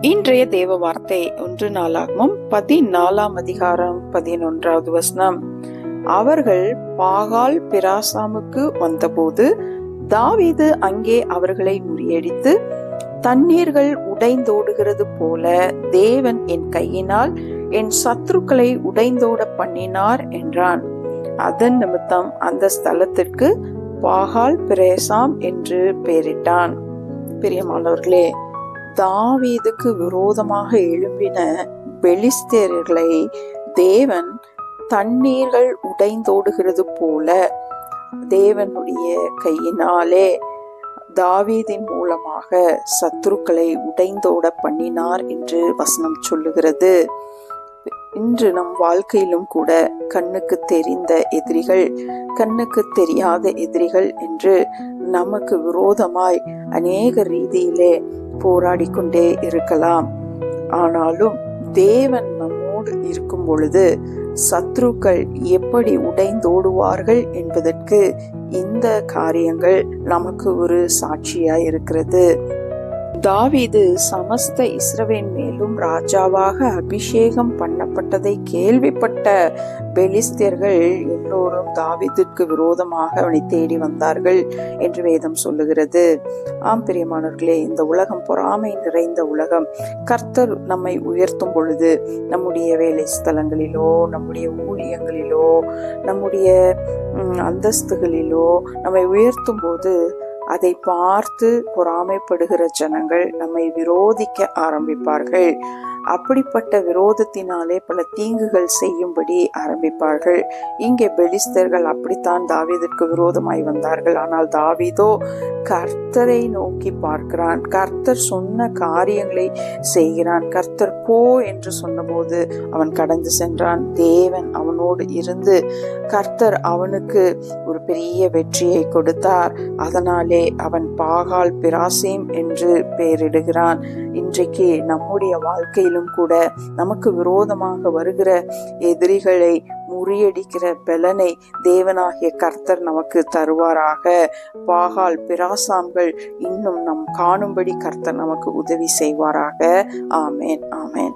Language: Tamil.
இன்றைய தேவ வார்த்தை ஒன்று நாளாகவும் பதினாலாம் அதிகாரம் பதினொன்றாவது வசனம். அவர்கள் பாகால் பிராசாமுக்கு வந்தபோது தாவீது அங்கே அவர்களை முறியடித்து தண்ணீர்கள் உடைந்தோடுகிறது போல தேவன் என் கையினால் என் சத்துருக்களை உடைந்தோட பண்ணினார் என்றான். அதன் நிமித்தம் அந்த ஸ்தலத்திற்கு பாகால் பிரேசாம் என்று பெயரிட்டான். பிரியமானவர்களே தாவீதுக்கு விரோதமாக எழும்பின பெலிஸ்தேர்களை தேவன் தண்ணீர்கள் உடைந்தோடுகிறது போல தேவனுடைய கையினாலே தாவீதின் மூலமாக சத்துருக்களை உடைந்தோட பண்ணினார் என்று வசனம் சொல்லுகிறது. இன்று நம் வாழ்க்கையிலும் கூட கண்ணுக்கு தெரிந்த எதிரிகள் கண்ணுக்கு தெரியாத எதிரிகள் என்று நமக்கு விரோதமாய் அநேக ரீதியிலே போராடி கொண்டே இருக்கலாம். ஆனாலும் தேவன் நம்மோடு இருக்கும் பொழுது சத்ருக்கள் எப்படி உடைந்தோடுவார்கள் என்பதற்கு இந்த காரியங்கள் நமக்கு ஒரு சாட்சியாய் இருக்கிறது தாவீது சமஸ்த இஸ்ரவேன் மேலும் ராஜாவாக அபிஷேகம் பண்ணப்பட்டதை கேள்விப்பட்ட பெலிஸ்தியர்கள் எல்லோரும் தாவீதிற்கு விரோதமாக அவனை தேடி வந்தார்கள் என்று வேதம் சொல்லுகிறது. ஆம் பிரியமானவர்களே இந்த உலகம் பொறாமை நிறைந்த உலகம். கர்த்தர் நம்மை உயர்த்தும் பொழுது நம்முடைய வேலை ஸ்தலங்களிலோ நம்முடைய ஊழியங்களிலோ நம்முடைய அந்தஸ்துகளிலோ நம்மை உயர்த்தும் போது அதை பார்த்து பொறாமைப்படுகிற ஜனங்கள் நம்மை விரோதிக்க ஆரம்பிப்பார்கள். அப்படிப்பட்ட விரோதத்தினாலே பல தீங்குகள் செய்யும்படி ஆரம்பிப்பார்கள். இங்கே பெலிஸ்தர்கள் அப்படித்தான் தாவீதிற்கு விரோதமாய் வந்தார்கள். ஆனால் தாவீதோ கர்த்தரை நோக்கி பார்க்கிறான். கர்த்தர் சொன்ன காரியங்களை செய்கிறான். கர்த்தர் போ என்று சொன்னபோது அவன் கடந்து சென்றான். தேவன் அவனோடு இருந்து கர்த்தர் அவனுக்கு ஒரு பெரிய வெற்றியை கொடுத்தார். அதனாலே அவன் பாகால் பிராசேம் என்று பெயரிடுகிறான். இன்றைக்கு நம்முடைய வாழ்க்கை வாழ்க்கையிலும் கூட நமக்கு விரோதமாக வருகிற எதிரிகளை முறியடிக்கிற பலனை தேவனாகிய கர்த்தர் நமக்கு தருவாராக. பாகால் பிராசாம்கள் இன்னும் நம் காணும்படி கர்த்தர் நமக்கு உதவி செய்வாராக. ஆமேன் ஆமேன்.